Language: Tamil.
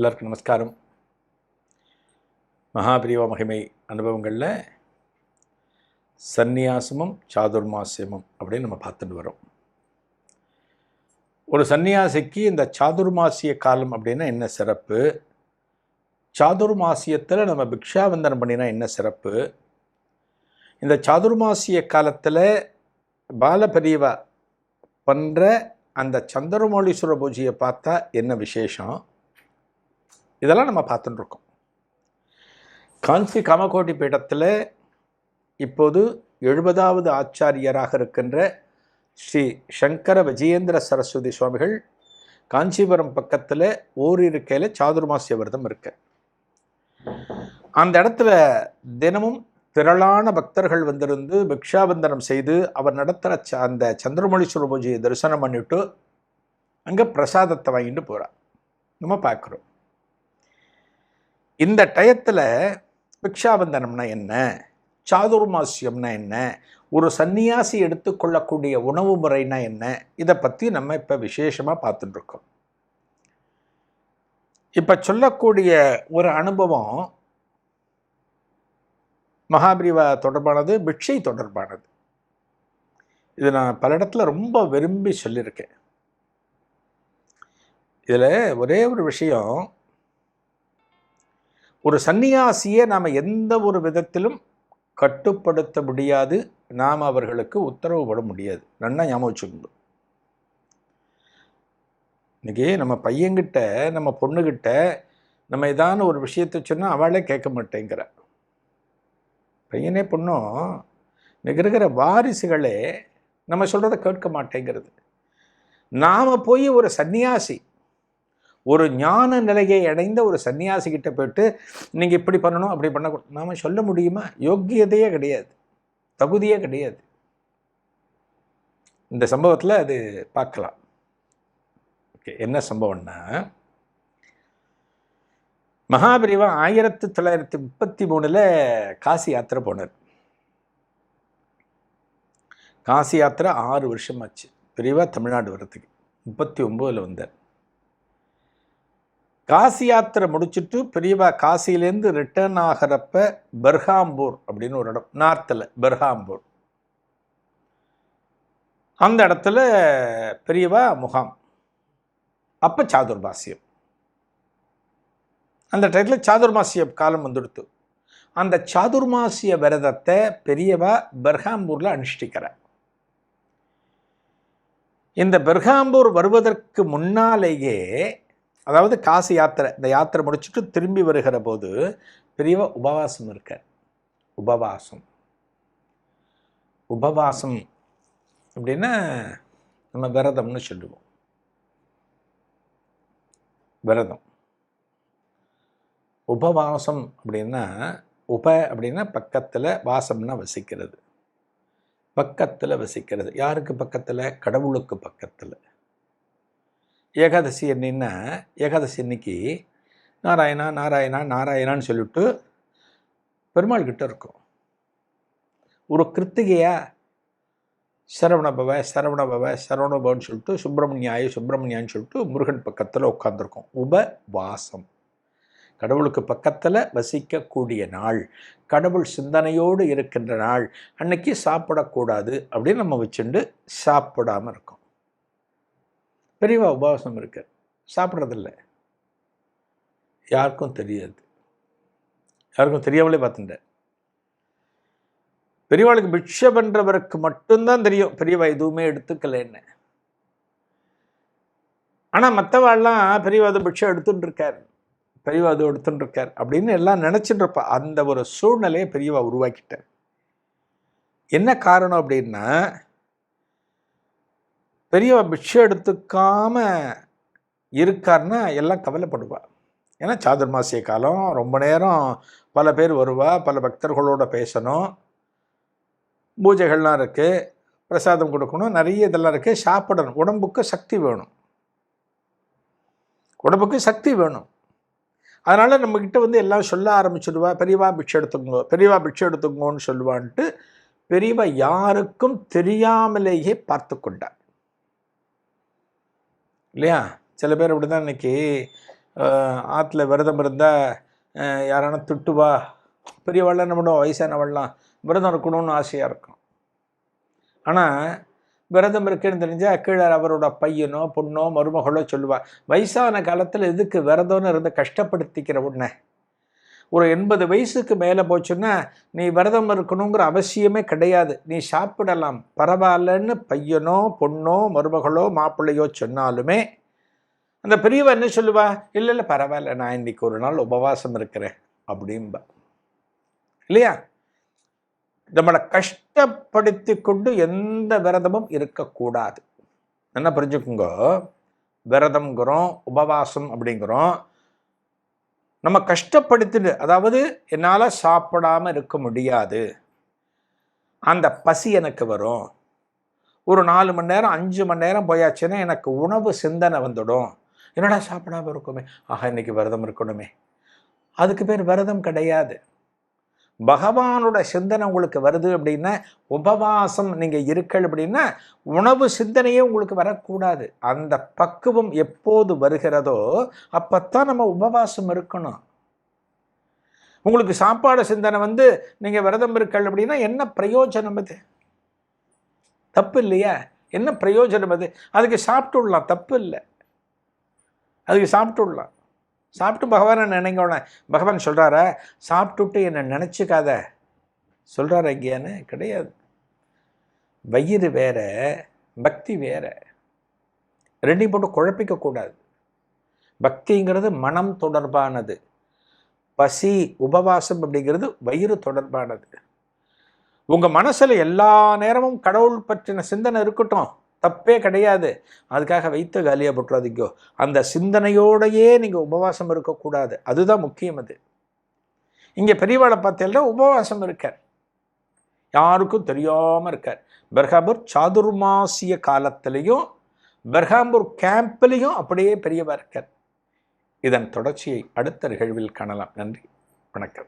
எல்லாருக்கும் நமஸ்காரம். மகாபிரிவ மகிமை அனுபவங்களில் சந்நியாசமும் சாதுர்மாசியமும் அப்படின்னு நம்ம பார்த்துட்டு வரோம். ஒரு சந்நியாசிக்கு இந்த சாதுர்மாசிய காலம் அப்படின்னா என்ன சிறப்பு? சாதுர்மாசியத்தில் நம்ம பிக்ஷாவந்தனம் பண்ணினா என்ன சிறப்பு? இந்த சாதுர்மாசிய காலத்தில் பாலபெரியவா பண்ணுற அந்த சந்திரமௌலீஸ்வர பூஜையை பார்த்தா என்ன விசேஷம்? இதெல்லாம் நம்ம பார்த்துட்டுருக்கோம் காஞ்சி காமகோட்டி பீடத்தில் இப்போது எழுபதாவது ஆச்சாரியராக இருக்கின்ற ஸ்ரீ சங்கர விஜயேந்திர சரஸ்வதி சுவாமிகள் காஞ்சிபுரம் பக்கத்தில் ஓரிருக்கையில் சாதுர்மாசிய விரதம் இருக்கு. அந்த இடத்துல தினமும் திரளான பக்தர்கள் வந்திருந்து பிக்ஷாபந்தனம் செய்து அவர் நடத்துகிற ச அந்த சந்திரமௌலீஸ்வர பூஜையை தரிசனம் பண்ணிவிட்டு அங்கே பிரசாதத்தை வாங்கிட்டு போகிறார் நம்ம பார்க்குறோம். இந்த டயத்தில் பிக்ஷாபந்தனம்னா என்ன? சாதுர்மாசியம்னா என்ன? ஒரு சந்நியாசி எடுத்துக்கொள்ளக்கூடிய உணவு முறைனா என்ன? இதை பற்றி நம்ம இப்போ விசேஷமாக பார்த்துட்டுருக்கோம் இப்போ சொல்லக்கூடிய ஒரு அனுபவம் மகாபிரிவா தொடர்பானது பிக்ஷை தொடர்பானது. இது நான் பல இடத்துல ரொம்ப விரும்பி சொல்லியிருக்கேன். இதில் ஒரே ஒரு விஷயம் ஒரு சந்நியாசியை நாம் எந்த ஒரு விதத்திலும் கட்டுப்படுத்த முடியாது. நாம் அவர்களுக்கு உத்தரவு போட முடியாது. நன்னா ஞாபகம் வச்சுக்கணும் இன்றைக்கி நம்ம பையன்கிட்ட நம்ம பொண்ணுக்கிட்ட நம்ம ஏதான ஒரு விஷயத்தை சொன்னால் அவளே கேட்க மாட்டேங்கிற. பையனே பொண்ணும் இன்றைக்கி இருக்கிற வாரிசுகளே நம்ம சொல்கிறத கேட்க மாட்டேங்கிறது. நாம் போய் ஒரு சன்னியாசி ஒரு ஞான நிலையை அடைந்த ஒரு சன்னியாசி கிட்ட போயிட்டு நீங்கள் இப்படி பண்ணணும் அப்படி பண்ணக்கூடாது நாம் சொல்ல முடியுமா? யோக்கியதையே கிடையாது. தகுதியே கிடையாது. இந்த சம்பவத்தில் அது பார்க்கலாம். ஓகே என்ன சம்பவம்னா மகாபிரிவா ஆயிரத்தி தொள்ளாயிரத்தி முப்பத்தி மூணில் காசி யாத்திரை போனார். காசி யாத்திரை ஆறு வருஷமாச்சு. பிரிவா தமிழ்நாடு வரத்துக்கு முப்பத்தி ஒம்போதில் வந்தார். காசி யாத்திரை முடிச்சுட்டு பெரியவா காசியிலேருந்து ரிட்டர்ன் ஆகிறப்ப பெர்ஹாம்பூர் அப்படின்னு ஒரு இடம் நார்த்தில் பெர்ஹாம்பூர். அந்த இடத்துல பெரியவா முகாம். அப்போ சாதுர்மாசியம் அந்த டயத்தில் சாதுர்மாசிய காலம் வந்துடுத்து. அந்த சாதுர்மாசிய விரதத்தை பெரியவா பெர்ஹாம்பூரில் அனுஷ்டிக்கிறார். இந்த பெர்ஹாம்பூர் வருவதற்கு முன்னாலேயே அதாவது காசி யாத்திரை இந்த யாத்திரை முடிச்சுட்டு திரும்பி வருகிற போது பெரியவா உபவாசம் இருக்க. உபவாசம். உபவாசம் அப்படின்னா நம்ம விரதம்னு சொல்லுவோம். விரதம். உபவாசம் அப்படின்னா உப அப்படின்னா பக்கத்தில் வாசம்னா வசிக்கிறது. பக்கத்தில் வசிக்கிறது. யாருக்கு பக்கத்தில்? கடவுளுக்கு பக்கத்தில். ஏகாதசி என்னன்னா ஏகாதசி அன்னைக்கு நாராயணா நாராயணா நாராயணான்னு சொல்லிவிட்டு பெருமாள் கிட்ட இருக்கும். ஒரு கிருத்திகையா சரவணபவ சரவணபவ சரவணபவன்னு சொல்லிட்டு சுப்பிரமணியாய சுப்பிரமணியான்னு சொல்லிட்டு முருகன் பக்கத்தில் உட்காந்துருக்கோம் உபவாசம். கடவுளுக்கு பக்கத்தில் வசிக்கக்கூடிய நாள் கடவுள் சிந்தனையோடு இருக்கின்ற நாள் அன்னைக்கு சாப்பிடக்கூடாது அப்படின்னு நம்ம வச்சுண்டு சாப்பிடாமல் இருக்கோம். பெரியவா உபவாசம் இருக்கு. சாப்பிட்றதில்ல. யாருக்கும் தெரியாது. யாருக்கும் தெரியாமலே பார்த்துட்டேன். பெரியவாளுக்கு பிக்ஷை பண்ணுறவருக்கு மட்டும்தான் தெரியும். பெரியவா எதுவுமே எடுத்துக்கலைன்னு. ஆனால் மற்றவாள்லாம் பெரியவா அது பிக்ஷை எடுத்துட்டு இருக்கார் பெரியவா அது எடுத்துட்டு இருக்கார் அப்படின்னு எல்லாம் நினச்சிட்டு இருப்பா அந்த ஒரு சூழ்நிலையை பெரியவா உருவாக்கிட்டார். என்ன காரணம் அப்படின்னா பெரியவா பிக்ஷை எடுத்துக்காம இருக்காருன்னா எல்லாம் கவலைப்படுவா. ஏன்னா சாதுர்மாசிய காலம் ரொம்ப நேரம் பல பேர் வருவா பல பக்தர்களோட பேசணும். பூஜைகள்லாம் இருக்குது பிரசாதம் கொடுக்கணும் நிறைய இதெல்லாம் இருக்குது சாப்பிடணும். உடம்புக்கு சக்தி வேணும். உடம்புக்கு சக்தி வேணும். அதனால் நம்மக்கிட்ட வந்து எல்லாம் சொல்ல ஆரம்பிச்சிடுவா பெரியவா பிக்ஷை எடுத்துக்கோ பெரியவா பிக்ஷை எடுத்துக்கோன்னு சொல்லுவான்ட்டு பெரியவா யாருக்கும் தெரியாமலேயே பார்த்து கொண்டார் இல்லையா? சில பேர் அப்படி தான் இன்னைக்கு ஆற்றுல விரதம் இருந்தால் யாரான திட்டுவா பெரியவாள்லாம் என்ன பண்ணுவோம் வயசானவள்லாம் விரதம் இருக்கணும்னு ஆசையாக இருக்கும். ஆனால் விரதம் இருக்குன்னு தெரிஞ்சால் கீழே அவரோட பையனோ பொண்ணோ மருமகளோ சொல்லுவாள் வயசான காலத்தில் எதுக்கு விரதம்னு இருந்து கஷ்டப்படுத்திக்கிற உடனே ஒரு எண்பது வயசுக்கு மேலே போச்சுன்னா நீ விரதம் இருக்கணுங்கிற அவசியமே கிடையாது. நீ சாப்பிடலாம். பரவாயில்லன்னு பையனோ பொண்ணோ மருமகளோ மாப்பிள்ளையோ சொன்னாலுமே அந்த பெரியவ என்ன சொல்லுவா? இல்லை இல்லை பரவாயில்ல நான் இன்னைக்கு ஒரு நாள் உபவாசம் இருக்கிறேன். அப்படின்பா இல்லையா? நம்மளை கஷ்டப்படுத்தி கொண்டு எந்த விரதமும் இருக்கக்கூடாது. என்ன புரிஞ்சுக்குங்க? விரதம்ங்கிறோம் உபவாசம் அப்படிங்கிறோம். நம்ம கஷ்டப்படுத்திட்டு அதாவது என்னால் சாப்பிடாம இருக்க முடியாது. அந்த பசி எனக்கு வரும். ஒரு நாலு மணி நேரம் அஞ்சு மணி நேரம் போயாச்சுன்னா எனக்கு உணவு சிந்தனை வந்துடும். என்னடா சாப்பிடாம இருக்குமே? ஆஹா இன்னைக்கு விரதம் இருக்கணுமே. அதுக்கு பேர் விரதம் கிடையாது. பகவானோட சிந்தனை உங்களுக்கு வருது அப்படின்னா உபவாசம் நீங்கள் இருக்கல் அப்படின்னா உணவு சிந்தனையே உங்களுக்கு வரக்கூடாது. அந்த பக்குவம் எப்போது வருகிறதோ அப்போத்தான் நம்ம உபவாசம் இருக்கணும். உங்களுக்கு சாப்பாடு சிந்தனை வந்து நீங்கள் விரதம் இருக்கல் அப்படின்னா என்ன பிரயோஜனம் அது தப்பு இல்லையா? என்ன பிரயோஜனம் அது அதுக்கு சாப்பிட்டுடலாம் தப்பு இல்லை. அதுக்கு சாப்பிட்டுடலாம் சாப்பிட்டு பகவானை நினைங்கோன பகவான் சொல்கிறாரா சாப்பிட்டுட்டு என்னை நினச்சிக்காத. சொல்கிறார் ஐயான்னு கிடையாது. வயிறு வேற பக்தி வேற. ரெண்டையும் போட்டு குழப்பிக்கக்கூடாது பக்திங்கிறது மனம் தொடர்பானது. பசி உபவாசம் அப்படிங்கிறது வயிறு தொடர்பானது. உங்கள் மனசில் எல்லா நேரமும் கடவுள் பற்றின சிந்தனை இருக்கட்டும். தப்பே கிடையாது. அதுக்காக வைத்த காலியாக போட்டுறாதீங்கோ அந்த சிந்தனையோடையே நீங்கள் உபவாசம் இருக்கக்கூடாது. அதுதான் முக்கியம் அது. இங்கே பெரியவாளை பார்த்தீங்கன்னா உபவாசம் இருக்கார். யாருக்கும் தெரியாமல் இருக்கார். பெர்ஹாம்பூர் சாதுர்மாசிய காலத்திலையும் பெர்ஹாம்பூர் கேம்ப்லேயும் அப்படியே பெரியவா இருக்கார். இதன் தொடர்ச்சியை அடுத்த நிகழ்வில் காணலாம். நன்றி. வணக்கம்.